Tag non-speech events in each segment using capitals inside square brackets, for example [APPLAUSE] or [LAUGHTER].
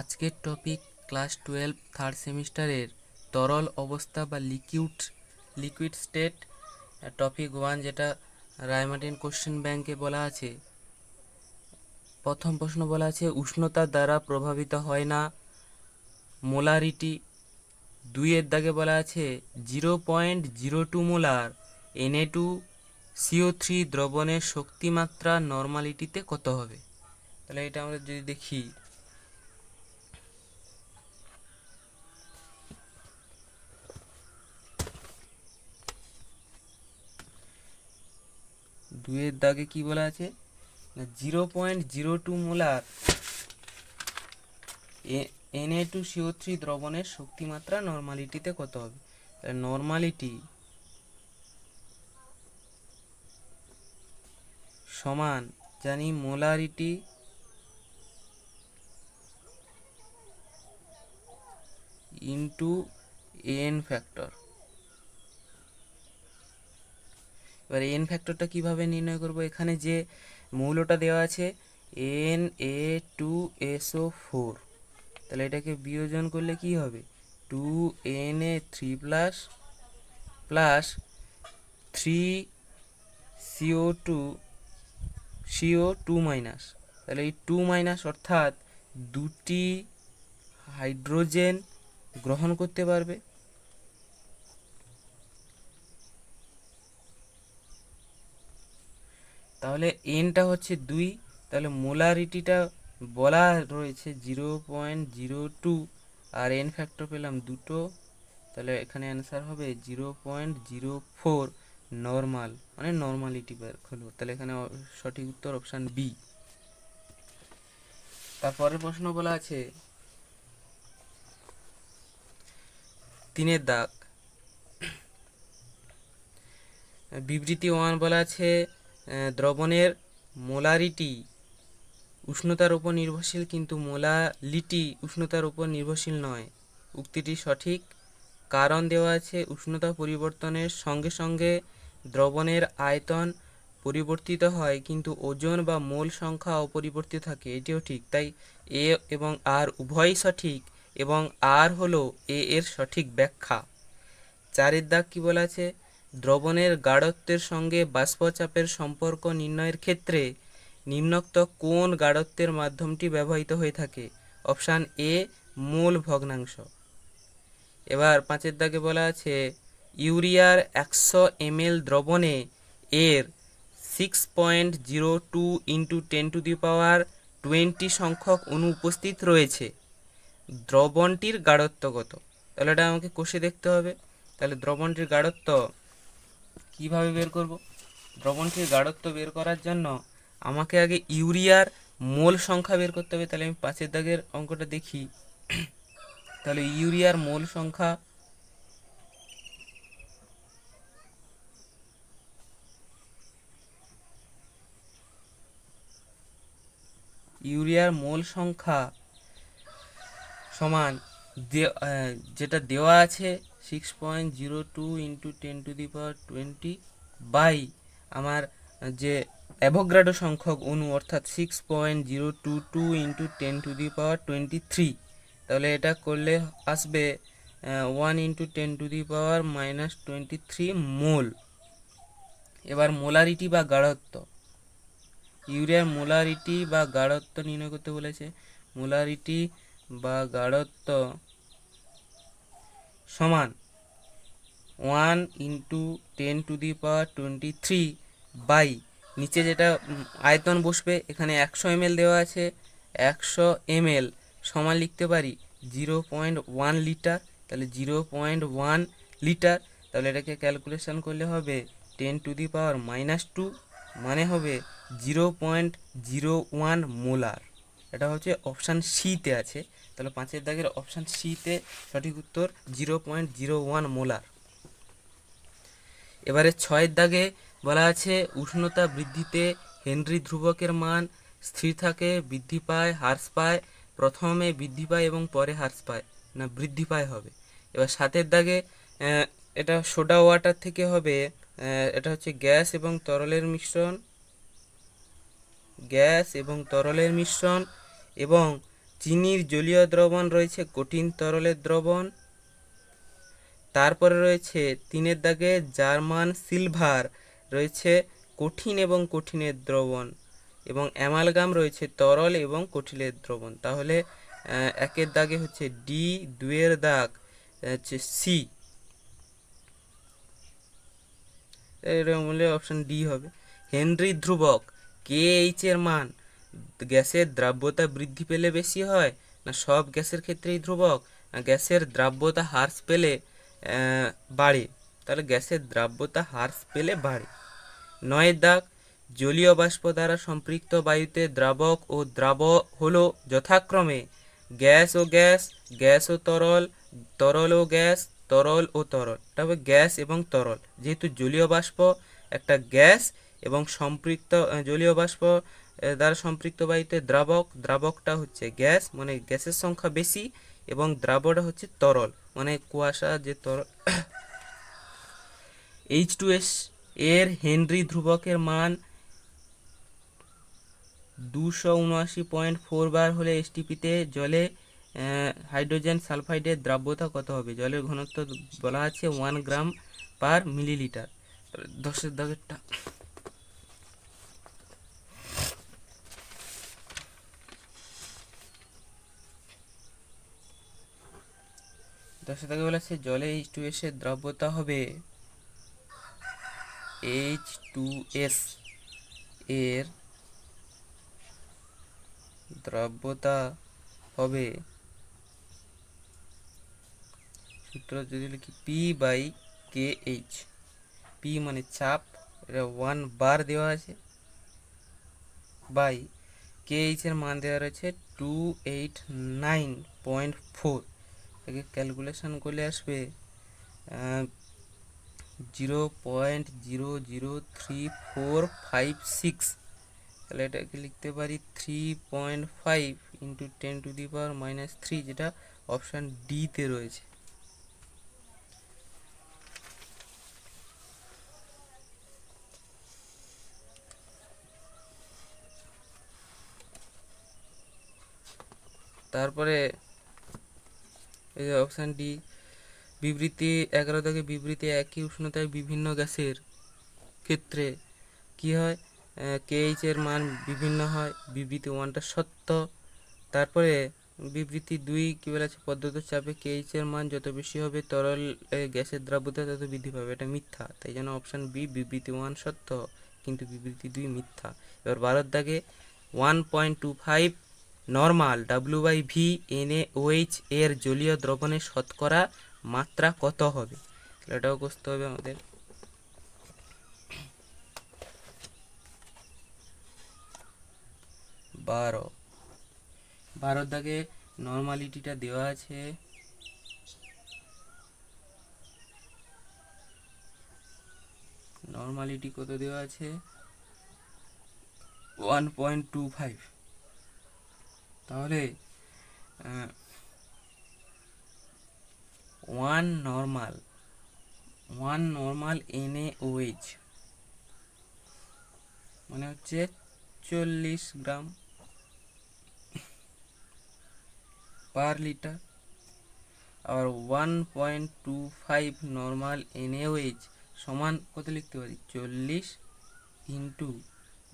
আজকের topic class twelve third সেমিস্টারের তরল অবস্থা বা liquid liquid state topic one যেটা রায়মার্টিন কোশ্চেন ব্যাংকে বলা আছে। প্রথম প্রশ্ন বলা আছে উষ্ণতার দ্বারা প্রভাবিত হয় না। মোলারিটি দুইয়ের দাগে বলা আছে zero point zero two molar NA two CO three দ্রবণের শক্তিমাত্রা নর্মালিটিতে কত হবে? তাহলে এটা আমরা যদি দেখি দুইয়ের দাগে কি বলা আছে? Zero point zero two molar NA two CO three দ্রবণের শক্তিমাত্রা নর্মালিটিতে কত হবে? নর্মালিটি সমান জানি মোলারিটি ইন্টু এন ফ্যাক্টর এবার এন ফ্যাক্টরটা কীভাবে নির্ণয় করব? এখানে যে মৌলটা দেওয়া আছে N A two SO four তাহলে এটাকে বিয়োজন করলে কি হবে? Two N A three plus plus three CO two CO two minus তাহলে এই টু মাইনাস অর্থাৎ দুটি হাইড্রোজেন গ্রহণ করতে পারবে। তাহলে এনটা হচ্ছে দুই, তাহলে মোলারিটিটা বলা রয়েছে জিরো পয়েন্ট জিরো টু আর এন ফ্যাক্টর পেলাম দুটো, তাহলে এখানে অ্যান্সার হবে zero point zero four normal মানে নর্মালিটি বের হলো তাহলে এখানে সঠিক উত্তর অপশান বি তারপরের প্রশ্ন বলা আছে, তিনের দাগ। বিবৃতি ওয়ান বলা আছে দ্রবণের মোলারিটি উষ্ণতার উপর নির্ভরশীল, কিন্তু মোলালিটি উষ্ণতার উপর নির্ভরশীল নয়। উক্তিটি সঠিক। কারণ দেওয়া আছে, উষ্ণতা পরিবর্তনের সঙ্গে সঙ্গে দ্রবণের আয়তন পরিবর্তিত হয়, কিন্তু ওজন বা মোল সংখ্যা অপরিবর্তিত থাকে। এটিও ঠিক। তাই এ এবং আর উভয়ই সঠিক এবং আর হলো এ এর সঠিক ব্যাখ্যা। চারের দাগ কী বলা আছে? দ্রবণের গাঢ়ত্বের সঙ্গে বাষ্পচাপের সম্পর্ক নির্ণয়ের ক্ষেত্রে নিম্নোক্ত কোন গাঢ়ত্বের মাধ্যমটি ব্যবহৃত হয়ে থাকে? অপশান এ, মূল ভগ্নাংশ। এবার পাঁচের দাগে বলা আছে, ইউরিয়ার একশো এমএল দ্রবণে এর six point zero two into ten to the power twenty সংখ্যক অণু উপস্থিত রয়েছে। দ্রবণটির গাঢ়ত্ব কত? তাহলে এটা আমাকে কষে দেখতে হবে। তাহলে দ্রবণটির গাঢ়ত্ব কীভাবে বের করব? দ্রবণটির গাঢ়ত্ব বের করার জন্য আমাকে আগে ইউরিয়ার মোল সংখ্যা বের করতে হবে। তাহলে আমি পাঁচের দাগের অঙ্কটা দেখি। [CLEARS THROAT] তাহলে ইউরিয়ার মোল সংখ্যা ইউরিয়ার মোল সংখ্যা সমান যেটা দেওয়া আছে six point zero two into ten to the power twenty by আমার যে অ্যাভোগ্রাডো সংখ্যক অণু, অর্থাৎ six point zero two two into ten to the power twenty three তাহলে এটা করলে আসবে one into ten to the power minus twenty three mole. এবার মোলারিটি বা গাঢ়ত্ব। ইউরিয়ার মোলারিটি বা গাঢ়ত্ব নির্ণয় করতে বলেছে। মোলারিটি বা গাঢ়ত্ব সমান। One into ten to the power twenty three by নিচে যেটা আয়তন বসবে, এখানে একশো এমএল দেওয়া আছে, একশো এমএল সমান লিখতে পারি জিরো পয়েন্ট ওয়ান লিটার তাহলে জিরো পয়েন্ট ওয়ান লিটার তাহলে এটাকে ক্যালকুলেশন করলে হবে ten to the power minus two মানে হবে zero point zero one molar এটা হচ্ছে অপশান সিতে আছে। তাহলে পাঁচের দাগের অপশান সিতে সঠিক উত্তর zero point zero one molar এবারে ছয়ের দাগে বলা আছে, উষ্ণতা বৃদ্ধিতে হেনরি ধ্রুবকের মান, স্থির থাকে, বৃদ্ধি পায়, হ্রাস পায়, প্রথমে বৃদ্ধি পায় এবং পরে হ্রাস পায়, না বৃদ্ধি পায় হবে। এবার সাতের দাগে এটা সোডা ওয়াটার থেকে হবে এটা হচ্ছে গ্যাস এবং তরলের মিশ্রণ। গ্যাস এবং তরলের মিশ্রণ এবং চিনির জলীয় দ্রবণ রয়েছে কঠিন তরলের দ্রবণ। তারপরে রয়েছে তিনের দাগে জার্মান সিলভার রয়েছে কঠিন এবং কঠিনের দ্রবণ এবং অ্যামালগাম রয়েছে তরল এবং কঠিনের দ্রবণ। তাহলে একের দাগে হচ্ছে ডি দুয়ের দাগ হচ্ছে সি। এরকম হলে অপশন ডি হবে। হেনরি ধ্রুবক কে এইচ এর মান? গ্যাসের দ্রাব্যতা বৃদ্ধি পেলে বেশি হয় না সব গ্যাসের ক্ষেত্রেই ধ্রুবক? গ্যাসের দ্রাব্যতা হ্রাস পেলে বাড়ে? তাহলে গ্যাসের দ্রাব্যতা হ্রাস পেলে বাড়ে। নয়ের দাগ, জলীয় বাষ্প দ্বারা সম্পৃক্ত বায়ুতে দ্রাবক ও দ্রাব হলো যথাক্রমে গ্যাস ও গ্যাস গ্যাস ও তরল তরল ও গ্যাস, তরল ও তরল। তবে গ্যাস এবং তরল। যেহেতু জলীয় বাষ্প, একটা গ্যাস এবং সম্পৃক্ত জলীয় বাষ্প দ্বারা সম্পৃক্ত বায়ুতে দ্রাবক, দ্রাবকটা হচ্ছে গ্যাস মানে গ্যাসের সংখ্যা বেশি এবং দ্রাবকটা হচ্ছে তরল মানে কুয়াশা যে তরল এইচ টু এস এর হেনরি ধ্রুবকের মান দুশো উনআশি পয়েন্ট ফোর বার হলে এসটিপিতে জলে হাইড্রোজেন সালফাইডের দ্রাব্যতা কত হবে? জলের ঘনত্ব বলা আছে ওয়ান গ্রাম পার মিলিলিটার দশের দাগেরটা। দশের দাগে বলা আছে জলে এইচ টু এস এর দ্রাব্যতা হবে এইচ টু এস এর দ্রব্যতা হবে। সূত্র যদি লিখি P by K H P মানে চাপ, এটা ওয়ান বার দেওয়া আছে। বাই কে এইচ এর মান দেওয়া রয়েছে two eight nine point four একে ক্যালকুলেশন করলে আসবে zero point zero zero three four five six তাহলে এটাকে লিখতে পারি three point five into ten to the power minus three যেটা অপশান ডিতে রয়েছে। তারপরে অপশান ডি, বিবৃতি এগারো থেকে বিবৃতি একই উষ্ণতায় বিভিন্ন গ্যাসের ক্ষেত্রে কি হয়? কেএইচ এর মান বিভিন্ন হয়, বিবৃতি ওয়ানটা সত্য। তারপরে বিবৃতি দুই, কি বলা আছে? পদ্ধত চাপে কেএইচ এর মান যত বেশি হবে, তরল গ্যাসের দ্রাব্যতা তত বৃদ্ধি পাবে। এটা মিথ্যা। তাই জন্য অপশান বি বিবৃতি ওয়ান সত্য, কিন্তু বিবৃতি দুই মিথ্যা। এবার বারোর দাগে one point two five normal W by V N A OH এর জলীয় দ্রবণের শতকরা মাত্রা কত হবে? এটাও করতে হবে আমাদের। বারো। বারোর দাগে নর্মালিটিটা দেওয়া আছে। নর্মালিটি কত দেওয়া আছে? One point two five. তাহলে one normal one normal N A OH মানে হচ্ছে চল্লিশ গ্রাম পার লিটার আর one point two five normal NaOH সমান কত লিখতে পারি? চল্লিশ into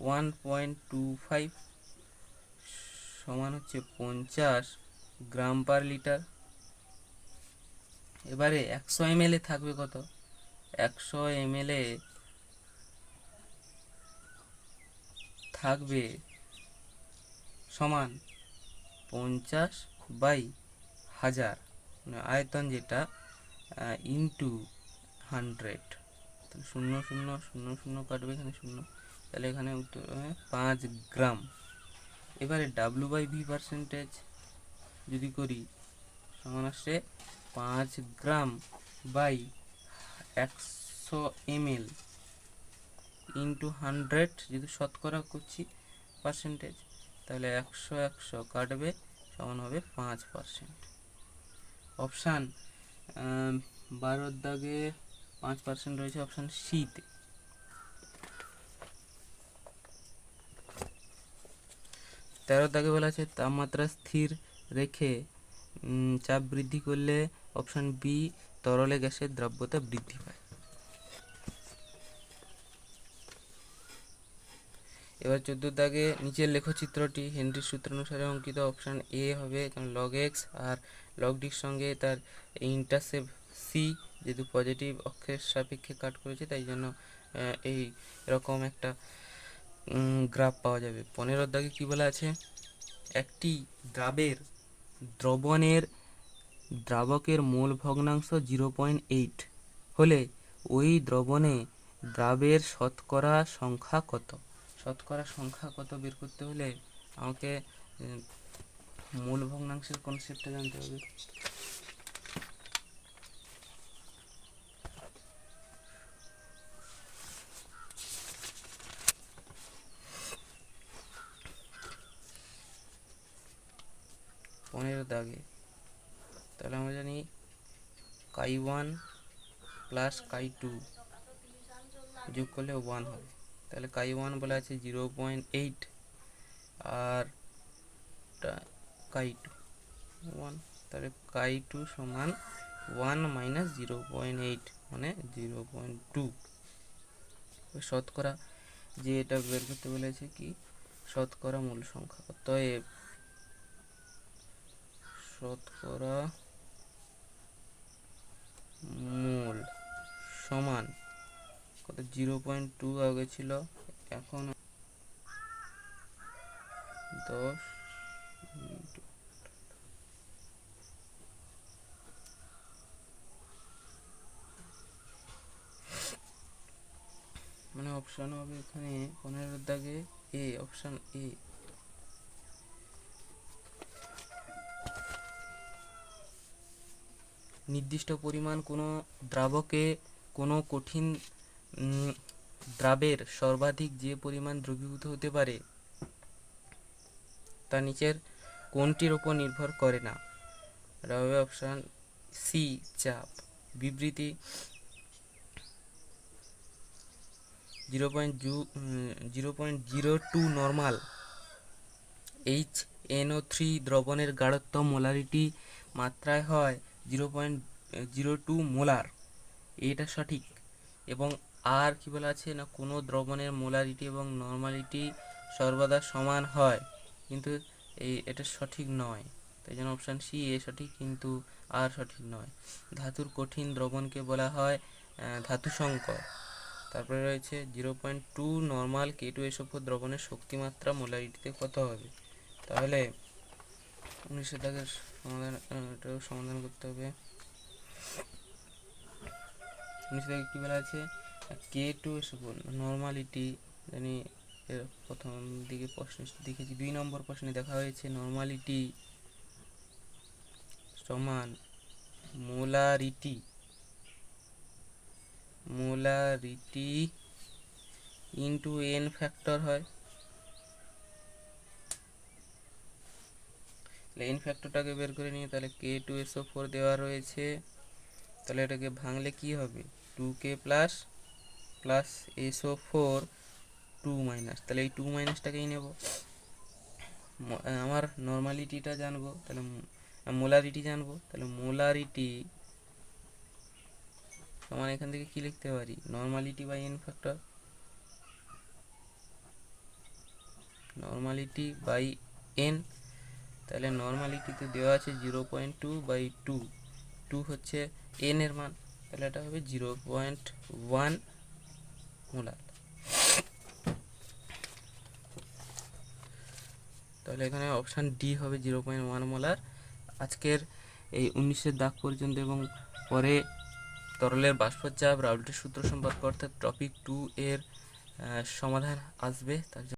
one point two five সমান হচ্ছে পঞ্চাশ গ্রাম পার লিটার। এবারে একশো এম থাকবে কত? একশো এম থাকবে সমান পঞ্চাশ বাই হাজার মানে আয়তন যেটা ইন্টু হান্ড্রেড শূন্য শূন্য শূন্য শূন্য কাটবে এখানে শূন্য। তাহলে এখানে উত্তর পাঁচ গ্রাম। এবারে ডাব্লু বাই ভি পার্সেন্টেজ যদি করি, সমান আসছে পাঁচ গ্রাম বাই একশো এম এল ইন্টু হান্ড্রেড যদি শতকরা করছি পার্সেন্টেজ তাহলে একশো একশো কাটবে, সমান হবে পাঁচ পার্সেন্ট অপশান বারোর দাগে পাঁচ পার্সেন্ট রয়েছে অপশান সিতে তেরো দাগে বলা আছে, তাপমাত্রা স্থির রেখে চাপ বৃদ্ধি করলে অপশন বি তরলে গ্যাসের দ্রব্যতা বৃদ্ধি পায়। এবার চোদ্দ দাগে নিচের লেখচিত্রটি হেনরির সূত্রানুসারে অঙ্কিত। অপশন এ হবে কারণ লগ এক্স আর লগ ডির সঙ্গে তার ইন্টারসেপ সি যেহেতু পজিটিভ অক্ষের সাপেক্ষে কাট করেছে, তাই জন্য এই রকম একটা গ্রাফ পাওয়া যাবে। পনেরোর দাগে কী বলা আছে? একটি দ্রাবের দ্রবণের দ্রাবকের মোল ভগ্নাংশ জিরো পয়েন্ট এইট। হলে ওই দ্রবণে দ্রাবের শতকরা সংখ্যা কত? শতকরা সংখ্যা কত বের করতে হলে আমাকে মূল ভগ্নাংশের কনসেপ্টটা জানতে হবে। দাগে তাহলে আমরা জানি chi one plus chi two যোগ করলে ওয়ান হবে তাহলে কাই ওয়ান বলা আছে জিরো পয়েন্ট এইট আর কাই টু ওয়ান। তাহলে কাই টু সমান one minus zero point eight মানে জিরো পয়েন্ট টু। শতকরা যে এটা বের করতে বলেছে কি? শতকরা মূল সংখ্যা। অতএব শতকরা মূল সমান কত? জিরো পয়েন্ট টু আগে ছিল, এখন দশ। মানে অপশন হবে এখানে পনেরোর দাগে এ অপশন এ নির্দিষ্ট পরিমাণ কোনো দ্রাবকে কোনো কঠিন দ্রাবের সর্বাধিক যে পরিমাণ দ্রবীভূত হতে পারে, তা নিচের কোনটির উপর নির্ভর করে না। হবে অপশান সি চাপ। বিবৃতি জিরো পয়েন্ট জু zero point zero two normal H NO three দ্রবণের গাঢ়ত্ব, মোলারিটি মাত্রায় হয়। Zero point zero two molar এটা সঠিক। এবং আর কি বলা আছে না, কোনো দ্রবণের মোলারিটি এবং নর্মালিটি সর্বদা সমান হয়, কিন্তু এই এটা সঠিক নয়। তাই জন্য অপশান সি, এ সঠিক, কিন্তু আর সঠিক নয়। ধাতুর কঠিন দ্রবণকে বলা হয় ধাতু সংকর। তারপরে রয়েছে zero point two normal K two এসব দ্রবণের শক্তিমাত্রা মোলারিটিতে কত হবে? তাহলে দাগের সমাধান এটাও সমাধান করতে হবে। দাগে কী বলা আছে? কে টু নর্মালিটি জানি প্রথম দিকে প্রশ্ন দেখেছি। দুই নম্বর প্রশ্নে দেখা হয়েছে নর্মালিটি সমান molarity molarity into N factor হয়। এন ফ্যাক্টরটাকে বের করে নিয়ে তাহলে কে টু এসও ফোর দেওয়া রয়েছে। তাহলে এটাকে ভাঙলে কি হবে? Two K plus plus SO four two minus তাহলে এই টু মাইনাসটাকেই নেব। আমার নর্মালিটিটা জানব, তাহলে মোলারিটি জানব। তাহলে মোলারিটি সমান এখান থেকে কি লিখতে পারি? Normality by N factor normality by N তাহলে নর্মালিটিতে দেওয়া আছে zero point two by two two হচ্ছে এন এর মান। তাহলে এটা হবে জিরো পয়েন্ট ওয়ান মোলার তাহলে এখানে অপশান ডি হবে জিরো পয়েন্ট ওয়ান মোলার আজকের এই উনিশের দাগ পর্যন্ত এবং পরে তরলের বাষ্পচাপ, রাউল্টের সূত্র সম্পর্কে অর্থাৎ টপিক টু এর সমাধান আসবে। তার